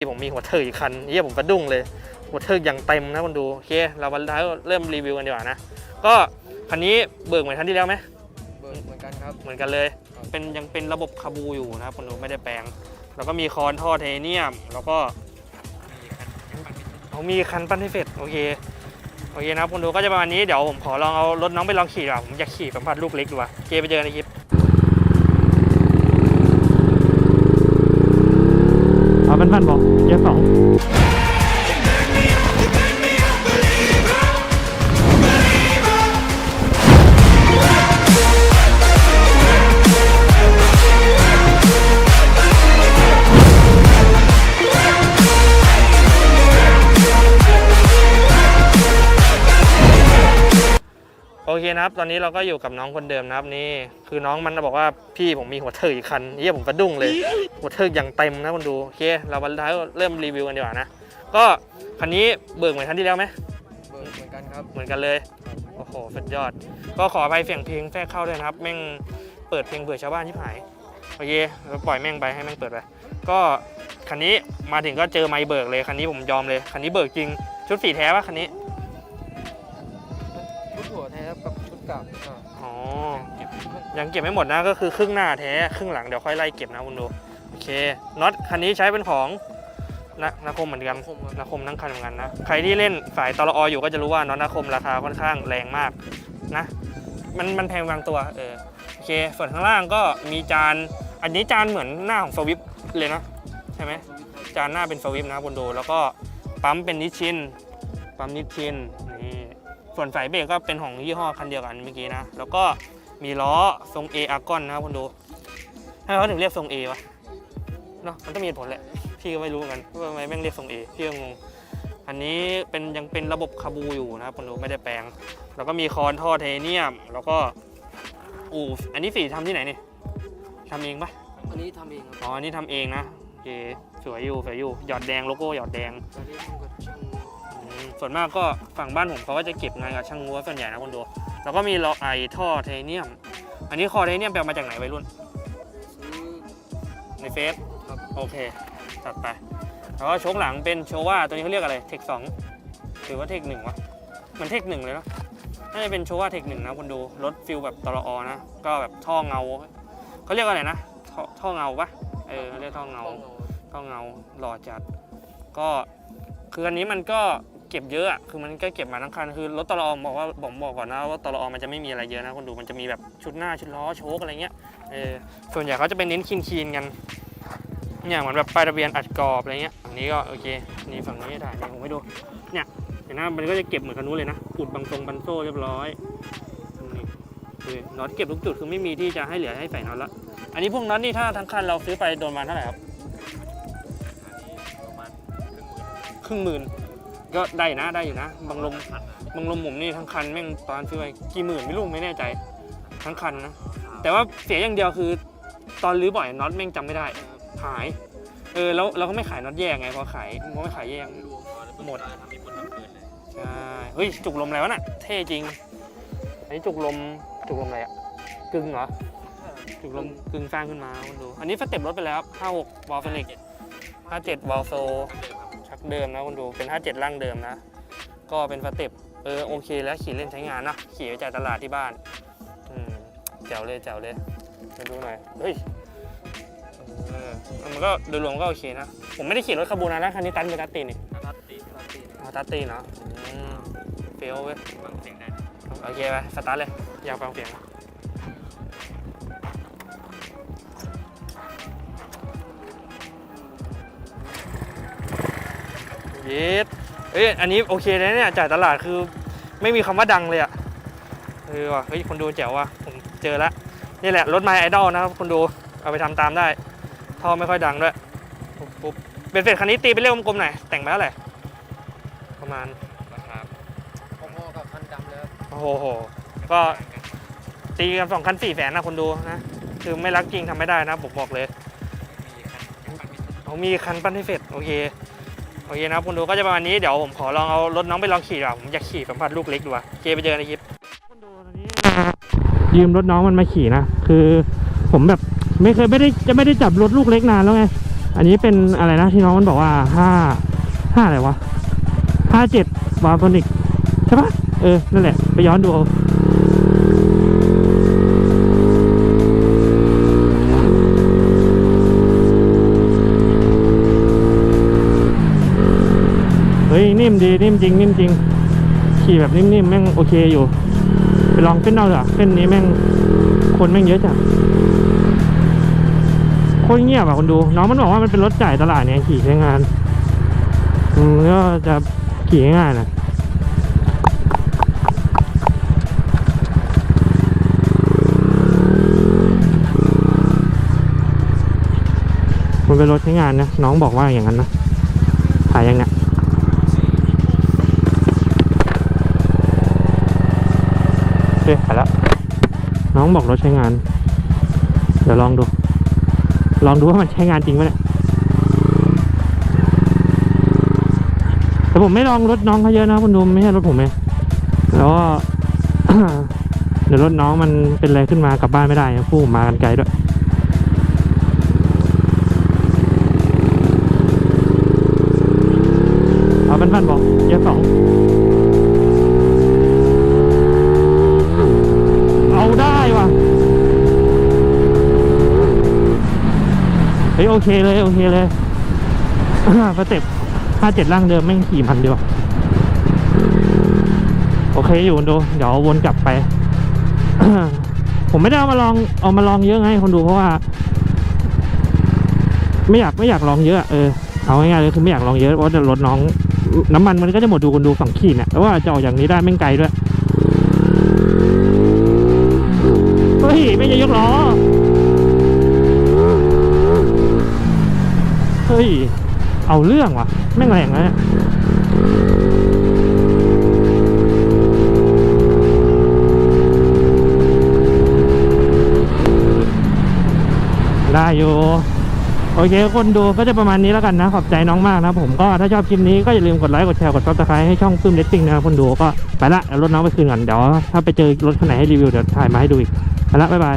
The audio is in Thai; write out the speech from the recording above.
ที่ผมมีหัวเถิกอีกคันเยี่ยผมกระดุ้งเลย หัวเถิกอย่างเต็มนะคนดูโอเค เรามาเริ่มรีวิวกันดีกว่านะ ก็คันนี้เบิกเหมือนคันที่แล้วไหมเบิกเหมือนกันครับ เหมือนกันเลยครับเป็นยังเป็นระบบคาบูอยู่นะครับคนดูไม่ได้แปลง แล้วก็มีคอนท่อไทเทเนียม แล้วก็เขามีคันปั้นให้เสร็จโอเคโอเคนะครับคนดูก็จะประมาณนี้เดี๋ยวผมขอลองเอารถน้องไปลองขี่ดีกว่าผมอยากขี่สัมผัสลูกเล็กดูว่ะโอเคไปเจอกันในคลิป เนพันบอกเกียร์สองโอเคนะครับ ตอนนี้เราก็อยู่กับน้องคนเดิมนะครับนี่ คือน้องมันบอกว่าพี่ผมมีหัวเถิกอีกคันเยี่ยผมกระดุ้งเลย หัวเถิกอย่างเต็มนะคนดูโอเค เรามาเริ่มรีวิวกันดีกว่านะ ก็คันนี้เบิกเหมือนคันที่แล้วไหมเบิกเหมือนกันครับ เหมือนกันเลย โอ้โหสุดยอด ก็ขออภัยเสียงเพลงแทรกเข้าด้วยนะครับ แม่งเปิดเพลงเบื่อชาวบ้านที่หาย โอเคเราปล่อยแม่งไปให้แม่งเปิดไป ก็คันนี้มาถึงก็เจอไมค์เบิกเลย คันนี้ผมยอมเลย คันนี้เบิกจริง ชุดสีแท้ปะคันนี้ กับชุดเก่าอ่าอ๋อเก็บเครื่องยังเก็บไม่หมดนะก็คือครึ่งหน้าแท้ครึ่งหลังเดี๋ยวค่อยไล่เก็บนะคุณดูโอเคน็อตคันนี้ใช้เป็นของนะนาคมเหมือนกันคมครับนาคมทั้งคันเหมือนกันนะใครที่เล่นสายตลออยู่ก็จะรู้ว่าน็อตนาคมราคาค่อนข้างแรงมากนะ มันมันแพงบางตัวเออโอเคส่วนข้างล่างก็มีจานอันนี้จานเหมือนหน้าของสวิฟเลยนะใช่ไหมจานหน้าเป็นสวิฟนะคุณดูแล้วก็ปั๊มเป็นนิชชินปั๊มนิชชินนี่ ส่วนสายเบรกก็เป็นของยี่ห้อคันเดียวกันเมื่อกี้นะ แล้วก็มีล้อทรง A อากอนนะครับคุณดูทำไมเขาถึงเรียกทรง A วะเนาะมันต้องมีเหตุผลแหละ พี่ก็ไม่รู้เหมือนกันว่าทำไมแม่งเรียกทรง A พี่ก็งงอันนี้เป็นยังเป็นระบบคาบูอยู่นะครับคุณดูไม่ได้แปลง แล้วก็มีคอนท่อไทเทเนียม แล้วก็อูอันนี้สีทำที่ไหนนี่ทำเองปะอันนี้ทำเองครับอ๋ออันนี้ทำเองนะโอเคสวยอยู่สวยอยู่หยอดแดงโลโก้หยอดแดง ส่วนมากก็ฝั่งบ้านผมเขาก็จะเก็บงานกับช่างงัวส่วนใหญ่นะคุณดู แล้วก็มีล้อไอท่อไทเทเนียม อันนี้คอไทเทเนียมไปเอามาจากไหนวัยรุ่นซื้อในเฟซครับโอเค จัดไป แล้วก็โชคหลังเป็นโชว่าตัวนี้เขาเรียกอะไร เทคสองหรือว่าเทคหนึ่งวะเหมันเทคหนึ่งเลยเนาะน่าจะเป็นโชว่าเทคหนึ่งนะคุณดูรถฟิลแบบตลอนะ ก็แบบท่อเงาเขาเรียกว่าอะไรนะท่อท่อเงาปะเออเขาเรียกท่อเงาต้องเอาก็เงาหล่อจัด ก็คืออันนี้มันก็ เก็บเยอะอะคือมันก็เก็บมาทั้งคันคือรถตลอบอกว่าผมบอกก่อนนะว่าตลอมันจะไม่มีอะไรเยอะนะคนดูมันจะมีแบบชุดหน้าชุดล้อโชคอะไรเงี้ยเออส่วนใหญ่เขาจะเป็นเน้นคีนคีนๆกันเนี่ยเหมือนแบบป้ายทะเบียนอัดกรอบอะไรเงี้ยอันนี้ก็โอเคนี่ฝั่งนี้ถ่ายเนี่ยผมให้ดูเนี่ยเห็นไหมมันก็จะเก็บเหมือนคันนู้นเลยนะอุดบางตรงบันโซ่เรียบร้อยนี่คือน็อตเก็บทุกจุดคือไม่มีที่จะให้เหลือให้ใส่น็อตละอันนี้พวกน็อตนี่ถ้าทั้งคันเราซื้อไปโดนมาเท่าไหร่ครับประมาณครึ่งหมื่น ก็ได้นะได้อยู่นะ บางลมบางลมผมนี่ทั้งคันแม่งตอนซื้อไปกี่หมื่นไม่รู้ไม่แน่ใจ ทั้งคันนะ แต่ว่าเสียอย่างเดียวคือ ตอนรื้อบ่อยน็อตแม่งจำไม่ได้ หาย เออแล้วเราก็ไม่ขายน็อตแยกไงพอขายพอไม่ขายแยกหมดทำเป็นคนทำเกินเลยใช่เฮ้ยจุกลมอะไรวะน่ะเท่จริง อันนี้จุกลมจุกลมอะไรอะกึ่งเหรอจุกลมกึ่งสร้างขึ้นมาคุณดู อันนี้สเต็ปรถไปแล้วครับ56วอลเฟนิก57วอลโซชัก เดิมนะคุณดูเป็น 57 ร่างเดิมนะ ก็เป็นสเต็ปเออโอเคแล้วขี่เล่นใช้งานนะขี่ไปจ่ายตลาดที่บ้านอืมแจ๋วเลยแจ๋วเลยมาดูหน่อยเฮ้ยเออมันก็โดยรวมก็โอเคนะ ผมไม่ได้ขี่รถคาบูนะนะคันนี้ตันเป็นตัดตีนี่ตัดตีตัดตีอ๋อตัดตีเนาะอืมเฟลเว้ยฟังเสียงได้โอเคไปสตาร์ทเลยอยากฟังเสียง เย็ดเอ้ยอันนี้โอเคเลยเนี่ยจ่ายตลาดคือไม่มีคำว่าดังเลยอะเออว่ะเฮ้ยคนดูแจ๋วว่ะผมเจอแล้วนี่แหละรถไมไอดอลนะครับคนดูเอาไปทำตามได้ท่อไม่ค่อยดังด้วยปุ๊บปุ๊บเป็นเสร็จคันนี้ตีไปเรียกกลมๆหน่อยแต่งมาเท่าไหร่ประมาณราคาของพ่อกับคันดำแล้วโอ้โหก็ตีกันสองคันสี่แสนนะคนดูนะคือไม่รักจริงทำไม่ได้นะผมบอกเลยมีคันยังปั่นไม่เสร็จเขามีคันปั้นให้เสร็จโอเค โอเคนะครับคุณดูก็จะประมาณนี้เดี๋ยวผมขอลองเอารถน้องไปลองขี่ดีกว่าผมอยากขี่สัมผัสลูกเล็กดูว่ะเคไปเจอในคลิปคุณดูตอนนี้ยืมรถน้องมันมาขี่นะคือผมแบบไม่เคยไม่ได้จะไม่ได้จับรถลูกเล็กนานแล้วไงอันนี้เป็นอะไรนะที่น้องมันบอกว่าห้าห้าอะไรวะห้าเจ็ดวาร์บอนิกใช่ปะเออนั่นแหละไปย้อนดูเอา นิ่มดีนิ่มจริงนิ่มจริง ขี่แบบนิ่มๆแม่งโอเคอยู่ ไปลองเส้นเอาเถอะเส้นนี้แม่งคนแม่งเยอะจัดโคตรเงียบอะคนดู น้องมันบอกว่ามันเป็นรถจ่ายตลาดเนี่ยขี่ใช้งานอืมก็จะขี่ง่ายนะมันเป็นรถใช้งานนะน้องบอกว่าอย่างนั้นนะขายยังเนี่ยโอ เคขายแล้วน้องบอกรถใช้งาน เดี๋ยวลองดู ลองดูว่ามันใช้งานจริงไหมเนี่ยแต่ผมไม่ลองรถน้องเขาเยอะนะคุณดูไม่ใช่รถผมเองแล้วก็เดี๋ยวรถน้องมันเป็นอะไรขึ้นมากลับบ้านไม่ได้ผู้ผมมากันไกลด้วยเอาเป็นพันบอกเยอะสอง อเคเลย โอเคเลยสเต็ปห้าเจ็ดล่างเดิมแม่งขี่มันเดียวโอเคอยู่คุณดู เดี๋ยววนกลับไป ผมไม่ได้เอามาลองเอามาลองเยอะไงคนดูเพราะว่า ไม่อยากไม่อยากลองเยอะเออเอาง่ายๆเลยคือไม่อยากลองเยอะเพราะจะลดน้อง น้ำมันมันก็จะหมดดูคนดูสองขีดเนี่ยแต่ว่าจะออกอย่างนี้ได้แม่ไกลด้วยเฮ้ยไม่จะยกล้อ ฮ้ย เอาเรื่องว่ะ แม่งแรงนะเนี่ยได้อยู่โอเค คนดูก็จะประมาณนี้แล้วกันนะ ขอบใจน้องมากนะผมก็ถ้าชอบคลิปนี้ก็อย่าลืมกดไลค์กดแชร์กดซับสไครต์ให้ช่องซึมเลตติ้งนะครับคนดูก็ไปละรถน้องไปคืนก่อนเดี๋ยวถ้าไปเจอรถคันไหนให้รีวิวเดี๋ยวถ่ายมาให้ดูอีกไปละบ๊ายบาย